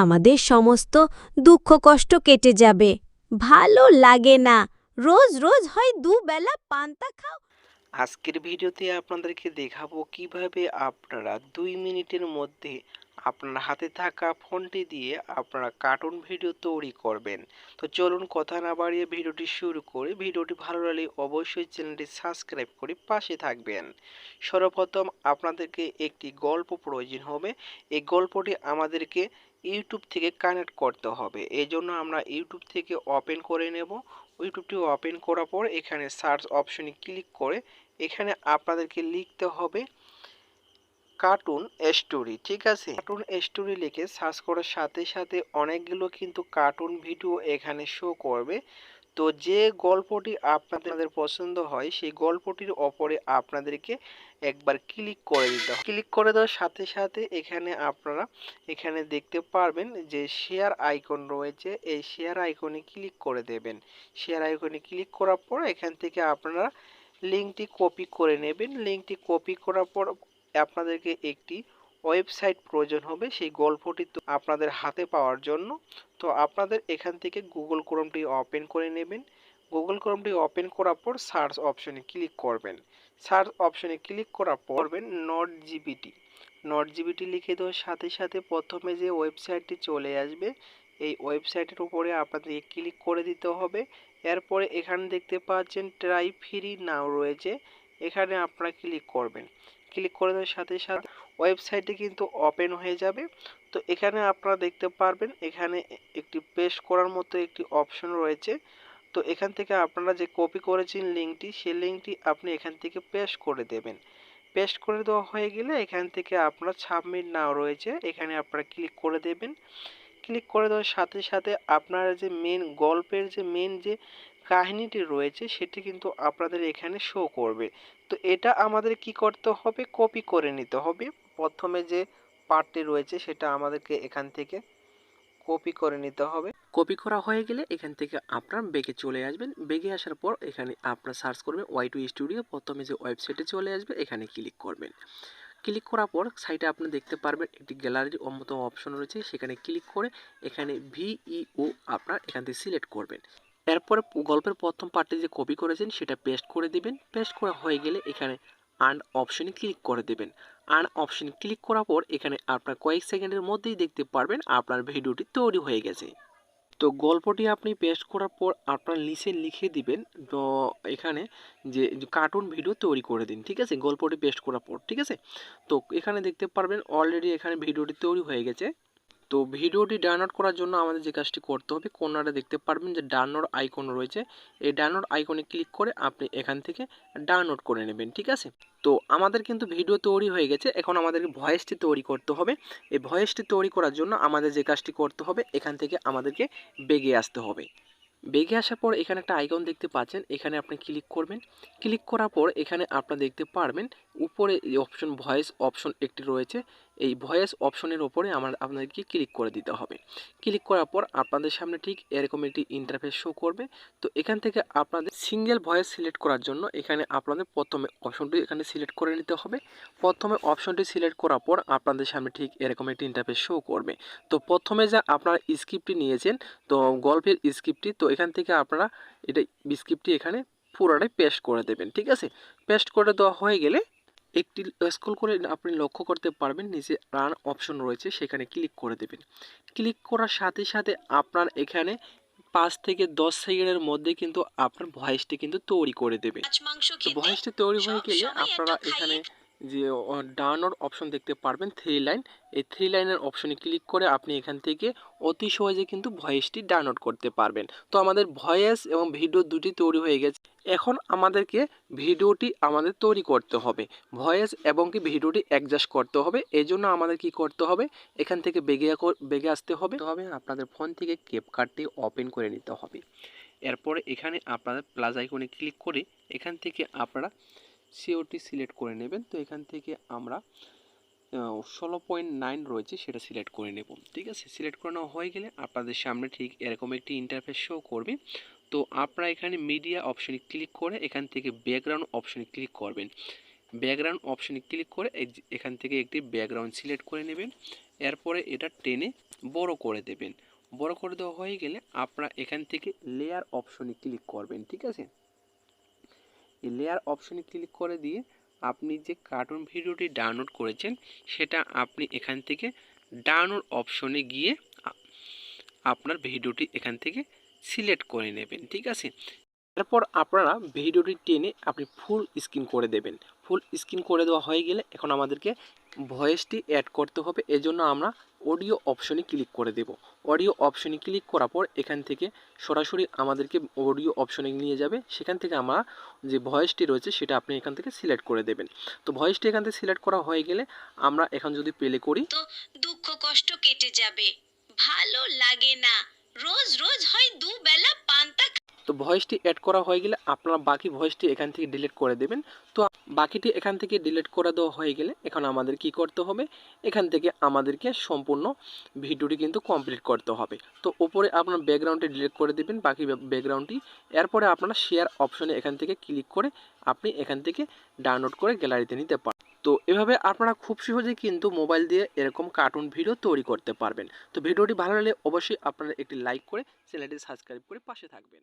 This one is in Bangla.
আমাদের সমস্ত দুঃখ কষ্ট কেটে যাবে। ভালো লাগে না। রোজ রোজ হয় দুবেলা পান্তা খাও। আজকের ভিডিওতে আপনাদেরকে দেখাবো কীভাবে আপনারা দুই মিনিটের মধ্যে আপনার হাতে থাকা ফোনটি দিয়ে আপনারা কার্টুন ভিডিও তৈরি করবেন। তো চলুন কথা না বাড়িয়ে ভিডিওটি শুরু করে। ভিডিওটি ভালো লাগলে অবশ্যই চ্যানেলটি সাবস্ক্রাইব করে পাশে থাকবেন। সর্বপ্রথম আপনাদেরকে একটি গল্প প্রয়োজন হবে। এই গল্পটি আমাদেরকে ইউটিউব থেকে কানেক্ট করতে হবে। এই জন্য আমরা ইউটিউব থেকে ওপেন করে নেব। ইউটিউবটি ওপেন করার পর এখানে সার্চ অপশনে ক্লিক করে এখানে আপনাদেরকে লিখতে হবে কার্টুন স্টোরি ঠিক আছে? কার্টুন স্টোরি লিখে সার্চ করার সাথে সাথে অনেকগুলো কিন্তু কার্টুন ভিডিও এখানে শো করবে। তো যে গল্পটি আপনাদের পছন্দ হয়, সেই গল্পটির ওপরে আপনাদেরকে একবার ক্লিক করে দিতে হবে। ক্লিক করে দেওয়ার সাথে সাথে এখানে আপনারা এখানে দেখতে পারবেন যে শেয়ার আইকন রয়েছে। এই শেয়ার আইকনে ক্লিক করে দেবেন। শেয়ার আইকনে ক্লিক করার পর এখান থেকে আপনারা লিঙ্কটি কপি করে নেবেন। লিঙ্কটি কপি করার পর আপনাদেরকে একটি ওয়েবসাইট প্রয়োজন হবে, সেই গল্পটি তো আপনাদের হাতে পাওয়ার জন্য। তো আপনাদের এখান থেকে গুগল ক্রোমটি ওপেন করে নেবেন। গুগল ক্রোমটি ওপেন করার পর সার্চ অপশনে ক্লিক করবেন। সার্চ অপশনে ক্লিক করার পর নট জিবিটি নট জিবিটি লিখে দেওয়ার সাথে সাথে প্রথমে যে ওয়েবসাইটটি চলে আসবে, এই ওয়েবসাইটের উপরে আপনাদেরকে ক্লিক করে দিতে হবে। এরপরে এখানে দেখতে পাচ্ছেন ট্রাই ফ্রি নাও রয়েছে। এখানে আপনারা ক্লিক করবেন। ক্লিক করে দেওয়ার সাথে সাথে ওয়েবসাইটটি কিন্তু ওপেন হয়ে যাবে। তো এখানে আপনারা দেখতে পারবেন, এখানে একটি পেস্ট করার মতো একটি অপশন রয়েছে। তো এখান থেকে আপনারা যে কপি করেছেন লিঙ্কটি সেই লিঙ্কটি আপনি এখান থেকে পেস্ট করে দেবেন। পেস্ট করে দেওয়া হয়ে গেলে এখান থেকে আপনার সাবমিট নাও রয়েছে। এখানে আপনারা ক্লিক করে দেবেন। ক্লিক করে দেওয়ার সাথে সাথে আপনারা যে মেন গল্পের যে মেন যে কাহিনীটি রয়েছে, সেটি কিন্তু আপনাদের এখানে শো করবে। তো এটা আমাদের কি করতে হবে? কপি করে নিতে হবে। প্রথমে যে পার্টটি রয়েছে সেটা আমাদেরকে এখান থেকে কপি করে নিতে হবে। কপি করা হয়ে গেলে এখান থেকে আপনার বেগে চলে আসবেন। বেগে আসার পর এখানে আপনার সার্চ করবেন ওয়াই টু স্টুডিও প্রথমে যে ওয়েবসাইটে চলে আসবে, এখানে ক্লিক করবেন। ক্লিক করার পর সাইটে আপনি দেখতে পারবেন একটি গ্যালারির অন্যতম অপশন রয়েছে। সেখানে ক্লিক করে এখানে ভিইও আপনার এখান থেকে সিলেক্ট করবেন। এরপরে গল্পের প্রথম পার্টটি যে কপি করেছেন, সেটা পেস্ট করে দিবেন। পেস্ট করা হয়ে গেলে এখানে আর্ন অপশনে ক্লিক করে দেবেন। আর্ন অপশনে ক্লিক করার পর এখানে আপনার কয়েক সেকেন্ডের মধ্যেই দেখতে পারবেন আপনার ভিডিওটি তৈরি হয়ে গেছে। তো গল্পটি আপনি পেস্ট করার পর আপনার নিচে লিখে দিবেন, তো এখানে যে কার্টুন ভিডিও তৈরি করে দিন, ঠিক আছে? গল্পটি পেস্ট করার পর, ঠিক আছে? তো এখানে দেখতে পারবেন অলরেডি এখানে ভিডিওটি তৈরি হয়ে গেছে। তো ভিডিওটি ডাউনলোড করার জন্য আমাদের যে কাজটি করতে হবে, কর্নারে দেখতে পারবেন যে ডাউনলোড আইকন রয়েছে। এই ডাউনলোড আইকনে ক্লিক করে আপনি এখান থেকে ডাউনলোড করে নেবেন, ঠিক আছে? তো আমাদের কিন্তু ভিডিও তৈরি হয়ে গেছে, এখন আমাদেরকে ভয়েসটি তৈরি করতে হবে। এই ভয়েসটি তৈরি করার জন্য আমাদের যে কাজটি করতে হবে, এখান থেকে আমাদেরকে বেগে আসতে হবে। বেগে আসার পর এখানে একটা আইকন দেখতে পাচ্ছেন, এখানে আপনি ক্লিক করবেন। ক্লিক করার পর এখানে আপনারা দেখতে পারবেন, উপরে অপশন ভয়েস অপশন একটি রয়েছে। এই ভয়েস অপশনের ওপরে আমার আপনাদেরকে ক্লিক করে দিতে হবে। ক্লিক করার পর আপনাদের সামনে ঠিক এরকম একটি ইন্টারফেস শো করবে। তো এখান থেকে আপনাদের সিঙ্গেল ভয়েস সিলেক্ট করার জন্য এখানে আপনাদের প্রথমে অপশনটি এখানে সিলেক্ট করে নিতে হবে। প্রথমে অপশনটি সিলেক্ট করার পর আপনাদের সামনে ঠিক এরকম একটি ইন্টারফেস শো করবে। তো প্রথমে যা আপনারা স্ক্রিপ্টটি নিয়েছেন, তো গল্পের স্ক্রিপ্টটি তো এখান থেকে আপনারা এটা স্ক্রিপ্টটি এখানে পুরোটাই পেস্ট করে দেবেন, ঠিক আছে? পেস্ট করে দেওয়া হয়ে গেলে একটি স্ক্রল করে আপনি লক্ষ্য করতে পারবেন নিচে রান অপশন রয়েছে সেখানে ক্লিক করে দেবেন। ক্লিক করার সাথে সাথে আপনার এখানে পাঁচ থেকে দশ সেকেন্ডের মধ্যে কিন্তু আপনার ভয়েসটি কিন্তু তৈরি করে দেবে। তো ভয়েসটি তৈরি হয়ে গেলে আপনারা এখানে যে ডাউনলোড অপশন দেখতে পারবেন থ্রি লাইন এই থ্রি লাইনের অপশনে ক্লিক করে আপনি এখান থেকে অতি সহজে কিন্তু ভয়েসটি ডাউনলোড করতে পারবেন। তো আমাদের ভয়েস এবং ভিডিও দুটি তৈরি হয়ে গেছে। এখন আমাদেরকে ভিডিওটি আমাদের তৈরি করতে হবে। ভয়েস এবং কি ভিডিওটি অ্যাডজাস্ট করতে হবে। এই জন্য আমাদের কি করতে হবে? এখান থেকে বেগে বেগে আসতে হবে। হবে আপনাদের ফোন থেকে ক্যাপকার্টটি ওপেন করে নিতে হবে। এরপরে এখানে আপনাদের প্লাস আইকনে ক্লিক করে এখান থেকে আপনারা সিওটি সিলেক্ট করে নেবেন। তো এখান থেকে আমরা ষোলো পয়েন্ট নাইন রয়েছে, সেটা সিলেক্ট করে নেব। ঠিক আছে? সিলেক্ট করে নেওয়া হয়ে গেলে আপনাদের সামনে ঠিক এরকম একটি ইন্টারফেস শো করবে। তো আপনারা এখানে মিডিয়া অপশনে ক্লিক করে এখান থেকে ব্যাকগ্রাউন্ড অপশনে ক্লিক করবেন। ব্যাকগ্রাউন্ড অপশনে ক্লিক করে এখান থেকে একটি ব্যাকগ্রাউন্ড সিলেক্ট করে নেবেন। এরপরে এটা টেনে বড় করে দেবেন। বড় করে দেওয়া হয়ে গেলে আপনারা এখান থেকে লেয়ার অপশনে ক্লিক করবেন, ঠিক আছে? এই লেয়ার অপশনে ক্লিক করে দিয়ে আপনি যে কার্টুন ভিডিওটি ডাউনলোড করেছেন, সেটা আপনি এখান থেকে ডাউনলোড অপশনে গিয়ে আপনার ভিডিওটি এখান থেকে সিলেক্ট করে নেবেন, ঠিক আছে? এরপর আপনারা ভিডিওটি টেনে আপনি ফুল স্ক্রিন করে দেবেন। ফুল স্ক্রিন করে দেওয়া হয়ে গেলে এখন আমাদেরকে ভয়েসটি অ্যাড করতে হবে। এজন্য আমরা অডিও অপশনে ক্লিক করে দেব। অডিও অপশনে ক্লিক করার পর এখান থেকে সরাসরি আমাদেরকে অডিও অপশনে নিয়ে যাবে। সেখান থেকে আমরা যে ভয়েসটি রয়েছে সেটা আপনি এখান থেকে সিলেক্ট করে দেবেন। তো ভয়েসটি এখান থেকে সিলেক্ট করা হয়ে গেলে আমরা এখন যদি প্লে করি দুঃখ কষ্ট কেটে যাবে। ভালো লাগে না। রোজ রোজ হয় দুবেলা পান্তা তো ভয়েসটি অ্যাড করা হয়ে গেলে আপনারা বাকি ভয়েসটি এখান থেকে ডিলিট করে দেবেন। তো বাকিটি এখান থেকে ডিলিট করে দেওয়া হয়ে গেলে এখন আমাদের কি করতে হবে? এখান থেকে আমাদেরকে সম্পূর্ণ ভিডিওটি কিন্তু কমপ্লিট করতে হবে। তো ওপরে আপনার ব্যাকগ্রাউন্ডটি ডিলিট করে দেবেন, বাকি ব্যাকগ্রাউন্ডটি এরপরে আপনারা শেয়ার অপশনে এখান থেকে ক্লিক করে আপনি এখান থেকে ডাউনলোড করে গ্যালারিতে নিতে পারেন তো এভাবে আপনারা খুব সহজেই কিন্তু মোবাইল দিয়ে এরকম কার্টুন ভিডিও তৈরি করতে পারবেন। তো ভিডিওটি ভালো লাগলে অবশ্যই আপনারা একটি লাইক করে চ্যানেলটি সাবস্ক্রাইব করে পাশে থাকবেন।